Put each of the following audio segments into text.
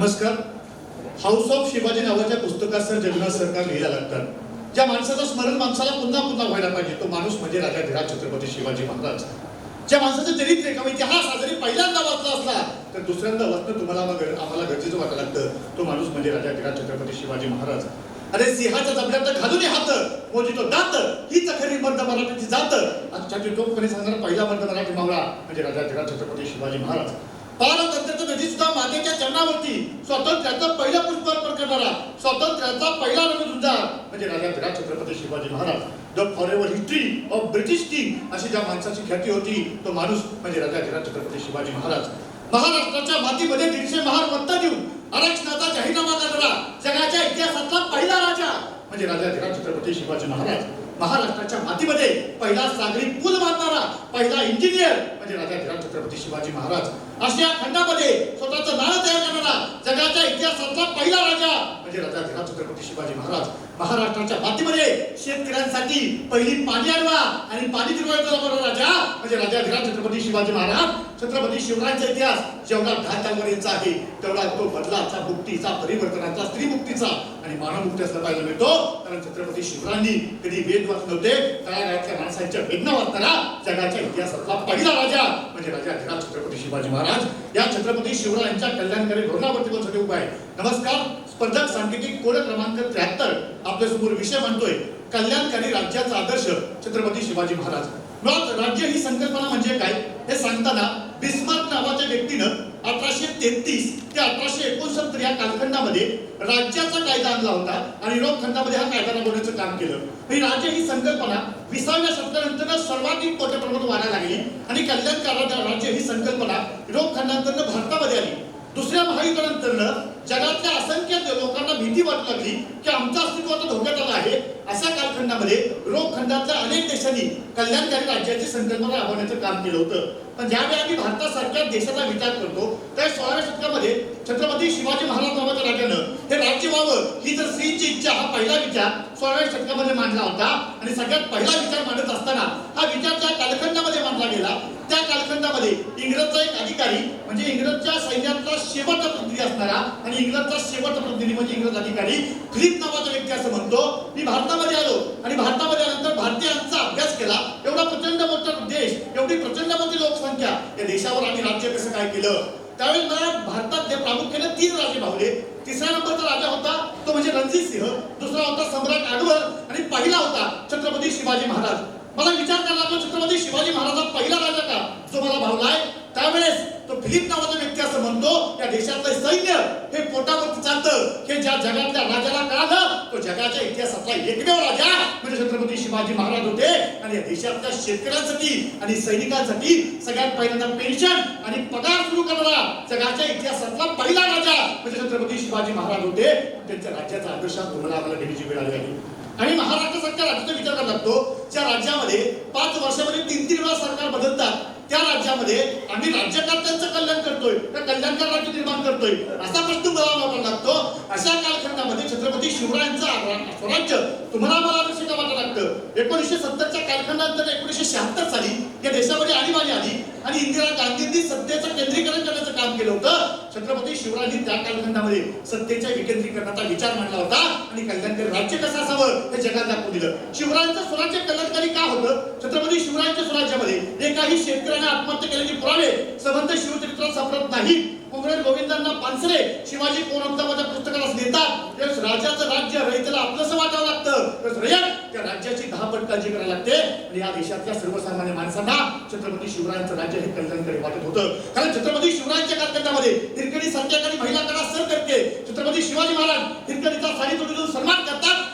नमस्कार. House of Shivaji नावाच्या पुस्तकात सर जगन्नाथ सरकार लिहिला लागतात ज्या माणसाचं स्मरण माणसाला पुन्हा पुन्हा व्हायला पाहिजे तो माणूस म्हणजे राजा धीराज छत्रपती शिवाजी महाराज. ज्या माणसाचं चरित्र किंवा म्हणजे इतिहास हा जरी पहिल्यांदा वाचला असला तर दुसऱ्यांदा वाचणं तुम्हाला मग आम्हाला गरजेचं वाटायला लागतं. तो माणूस म्हणजे राजा धीराज छत्रपती शिवाजी महाराज. अरे सिंहाच्या जबड्यात घालून हात मोजी तो दात ही खरी मर्द मराठीची जात. आजच्या टोकपणे सांगणारा पहिला मर्द मराठी मावळा म्हणजे राजा धीराज छत्रपती शिवाजी महाराज. पारतंत्र्याचं नदी सुद्धा मातेच्या चरणावरती. स्वातंत्र्याचा पहिला पुष्प अर्पण करणारा स्वातंत्र्याचा पहिला रणझुंजार म्हणजे राजा विराट Chhatrapati Shivaji Maharaj. The for history of British king अशी ज्या माणसाची ख्याती होती तो माणूस म्हणजे राजा विराट छत्रपती शिवाजी महाराज. महाराष्ट्राच्या मातीमध्ये दीडशे महार पत्ता देऊन आरक्षणाचा जाहीरनामा करणारा जगाच्या इतिहासातला पहिला राजा म्हणजे राजा धीराज छत्रपती शिवाजी महाराज. महाराष्ट्राच्या मातीमध्ये पहिला सागरी पूल बांधणारा पहिला इंजिनियर म्हणजे राजा छत्रपती शिवाजी महाराज. आशिया खंडामध्ये स्वतःचं नाणं तयार करणारा जगाच्या इतिहासातला पहिला राजा म्हणजे राजा धीरा छत्रपती शिवाजी महाराज. महाराष्ट्राच्या मातीमध्ये शेतकऱ्यांसाठी पहिली पाणी आणवा आणि पाणी फिरवायचा राजा म्हणजे राजा धीरा छत्रपती शिवाजी महाराज. छत्रपती शिवरायांचा इतिहास जेवढा घाटावरीचा आहे तेवढा तो बदलाचा मुक्तीचा परिवर्तनाचा स्त्री मुक्तीचा आणि मानवमुक्ती असला पाहायला मिळतो. कारण छत्रपती शिवरायांनी कधी वेद वाचत नव्हते तळागाळातल्या माणसांच्या वेदना वाचताना जगाच्या इतिहासातला पहिला राजा म्हणजे राजा धीराज छत्रपती शिवाजी महाराज या छत्रपती शिवरायांच्या कल्याणकारी धोरणावरती पण सगळे आहे. नमस्कार स्पर्धक सांकेतिक कोड क्रमांक त्र्याहत्तर आपल्यासमोर विषय म्हणतोय कल्याणकारी राज्याचा आदर्श छत्रपती शिवाजी महाराज. मुळात राज्य ही संकल्पना म्हणजे काय? हे सांगताना बिस्मार्क नावाच्या व्यक्तीनं तेहतीस. ते अठराशे एकोणसत्तर या कालखंडामध्ये राज्याचा कायदा आणला होता आणि युरोप खंडामध्ये हा कायदा राबवण्याचं काम केलं. ही राज्य ही संकल्पना विसाव्या शतकानंतर सर्वाधिक मोठ्या प्रमाणात वाढायला लागली आणि कल्याणकार राज्य ही संकल्पना युरोप खंडानंतर भारतामध्ये आली. दुसऱ्या महायुद्धानंतर जगातल्या असंख्य लोकांना भीती वाटू लागली की आमचं अस्तित्व आता धोक्यात आलं अशा कालखंडामध्ये रोखखंडातल्या खंडातल्या अनेक देशांनी कल्याणकारी राज्याची संकल्पना राबवण्याचं काम केलं होतं. पण ज्यावेळी आम्ही भारतासारख्या देशाचा विचार करतो त्या सोळाव्या शतकामध्ये छत्रपती शिवाजी महाराज नावाच्या राजानं हे राज्य व्हावं ही जर स्त्रीची इच्छा हा पहिला विचार सोळाव्या शतकामध्ये मांडला होता. आणि सगळ्यात पहिला विचार मांडत असताना हा विचार त्या कालखंडामध्ये मांडला गेला त्या कालखंडामध्ये इंग्रज अधिकारी म्हणजे इंग्रजच्या सैन्यातला शेवटचा प्रतिनिधी असणारा आणि इंग्रजचा शेवटचा प्रतिनिधी म्हणजे इंग्रज अधिकारी फिलिप नावाचा व्यक्ती असं म्हणतो. मी भारतामध्ये आलो आणि भारतामध्ये आल्यानंतर भारतीयांचा अभ्यास केला. एवढा प्रचंड मोठा देश एवढी प्रचंड मोठी लोकसंख्या. या देशावर आम्ही राज्य कसं काय केलं? त्यावेळी मला भारतात प्रामुख्याने तीन राजे भावले. तिसऱ्या नंबरचा राजा होता तो म्हणजे रणजित सिंह दुसरा होता सम्राट अकबर आणि पहिला होता छत्रपती शिवाजी महाराज. मला विचार करायला लागला छत्रपती शिवाजी महाराजा पहिला राजा का जो मला भावलाय? त्यावेळेस तो फिलिप नावाचा व्यक्ती असं म्हणतो या देशातलं सैन्य हे पोटावरती चालतं. हे ज्या जगातल्या राजाला कळालं तो जगाच्या इतिहासातला एकमेव राजा म्हणजे छत्रपती शिवाजी महाराज होते. आणि या देशातल्या शेतकऱ्यांसाठी आणि सैनिकांसाठी सगळ्यात पहिल्यांदा पेन्शन आणि पगार सुरू करणारा जगाच्या इतिहासातला पहिला राजा म्हणजे छत्रपती शिवाजी महाराज होते. त्यांच्या राज्याचा आदर्श तुम्हाला आम्हाला घेण्याची वेळ आली आणि महाराष्ट्र सरकार राज्याचा विचार करायला लागतो ज्या राज्यामध्ये पाच वर्षामध्ये तीन तीन वेळा सरकार बदलतात त्या राज्यामध्ये आम्ही राज्यकर्त्यांचं कल्याण करतोय त्या कल्याणकार राज्य निर्माण करतोय असा प्रश्न मला लागतो. अशा कालखंडामध्ये छत्रपती शिवरायांचा स्वराज्य तुम्हाला मला आदर्श का वाटायला लागतं एकोणीसशे सत्तरच्या कालखंडानंतर एकोणीसशे शहात्तर साली या देशामध्ये आणीबाणी आली आणि इंदिरा गांधींनी सत्तेचं केंद्रीकरण करण्याचं काम केलं होतं. छत्रपती शिवरायांनी त्या कालखंडामध्ये सत्तेच्या विकेंद्रीकरणाचा विचार मांडला होता आणि कल्याणकारी राज्य कसं असावं हे जगात दाखवून दिलं. शिवरायांचं स्वराज्य कल्याणकारी का होतं? छत्रपती शिवरायांच्या स्वराज्यामध्ये एकाही शेतकऱ्याने आत्महत्या केल्याचे पुरावे संबंध शिवचरित्रात सापडत नाही कुंभरे गोविंदांना पानसरे शिवाजी कोणत्या पुस्तकाला नेतात? त्यावेळेस राजाचं राज्य रयतेला आपलंसं वाटावं लागतं. त्यावेळेस रयत त्या राज्याची दहा पट काळजी करायला लागते. आणि या देशातल्या सर्वसामान्य माणसांना छत्रपती शिवरायांचं राज्य हे कल्याणकडे वाटत होतं. कारण छत्रपती शिवरायांच्या कालखंडामध्ये हिरकणी संध्याकाळी महिला कडा सर करते. छत्रपती शिवाजी महाराज हिरकणीचा साडी तोडून सन्मान करतात.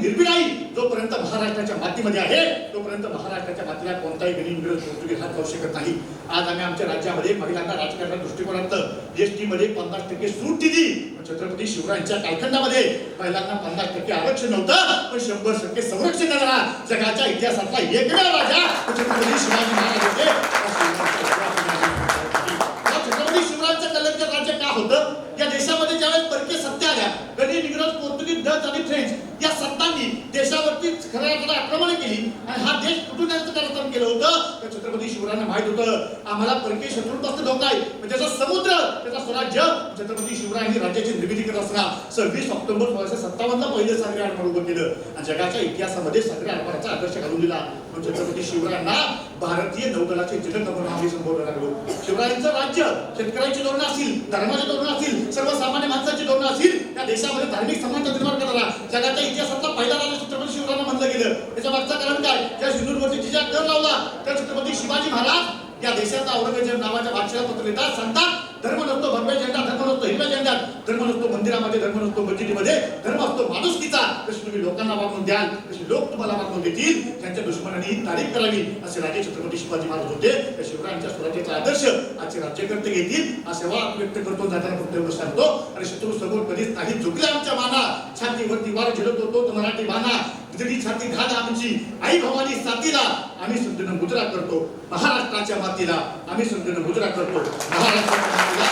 निर्भीड आई जोपर्यंत महाराष्ट्राच्या मातीमध्ये आहे तोपर्यंत महाराष्ट्राच्या मातीला कोणताही गणी इंग्रज पोर्तुगीज हात जाऊ शकत नाही. आज आम्ही आमच्या राज्यामध्ये महिलांना राजकारणाच्या दृष्टिकोनात एस टी मध्ये पन्नास टक्के सूट दिली. छत्रपती शिवरायांच्या कालखंडामध्ये महिलांना पन्नास टक्के आरक्षण नव्हतं पण शंभर टक्के संरक्षण करणारा जगाच्या इतिहासातला एकमेव राजा छत्रपती शिवाजी महाराज होते या छत्रपती शिवरायांचं कल्याणकर राज्य का होतं या देशामध्ये ज्यावेळेस परकीय सत्ता आल्या गणी इंग्रज पोर्तुगीज डच आणि फ्रेंच या सत्तांनी देशावरती खऱ्या अर्थाने आक्रमण केली आणि हा देश कुठून यांचं कारस्थान केलं होतं तर छत्रपती शिवरायांना माहीत होतं. आम्हाला परकीय शत्रूंपासून धोका आहे. म्हणजे त्याचा समुद्र त्याचा स्वराज्य छत्रपती शिवरायांनी राज्याची निर्मिती करत असताना सव्वीस ऑक्टोबर सोळाशे सत्तावन्नला पहिले सागरी आरमार उभं केलं. आणि जगाच्या इतिहासामध्ये सागरी आरमाराचा आदर्श घालून दिला. म्हणून छत्रपती शिवरायांना भारतीय नौदलाचे जनक म्हणून आम्ही संबोधलं लागलो शिवरायांचं राज्य शेतकऱ्यांची धोरणं असतील धर्माची धोरणं असतील सर्वसामान्य माणसाची धोरणं असतील या देशामध्ये धार्मिक समानता निर्माण करणारा जगाच्या इतिहासातला पहिला राजा छत्रपती शिवरायांना म्हणलं गेलं. त्याच्या मागचं कारण काय? त्या सिंधूरवरती जिजा कर लावला. त्या छत्रपती शिवाजी महाराज या देशाचा औरंगजेब नावाच्या बादशाह पत्र लिहितात सांगतात धर्म नसतो भगव्या झेंडा धर्म नसतो हिरव्या झेंड्यात. धर्म नसतो मंदिरामध्ये धर्म नसतो मस्जिदीमध्ये धर्म असतो माणुसकीचा. जशी तुम्ही लोकांना वागवून द्याल तशी लोक तुम्हाला वागवून देतील त्यांच्या दुश्मनांनी तारीफ करावी असे राजे छत्रपती शिवाजी महाराज होते. त्या शिवरायांच्या स्वराज्याचा आदर्श आजचे राज्यकर्ते घेतील हा वाद व्यक्त करतो जाताना फक्त एवढं सांगतो. आणि शत्रू समोर कधीच नाही झुकले आमच्या माना. छातीवरती वार झेलत होतो तो मराठी माना. विदडी छाती घाल आमची. आई भवानी साथीला. आम्ही समजून गुजरात करतो. महाराष्ट्राच्या मातीला. आम्ही समजून गुजरात करतो. महाराष्ट्राच्या मातीला.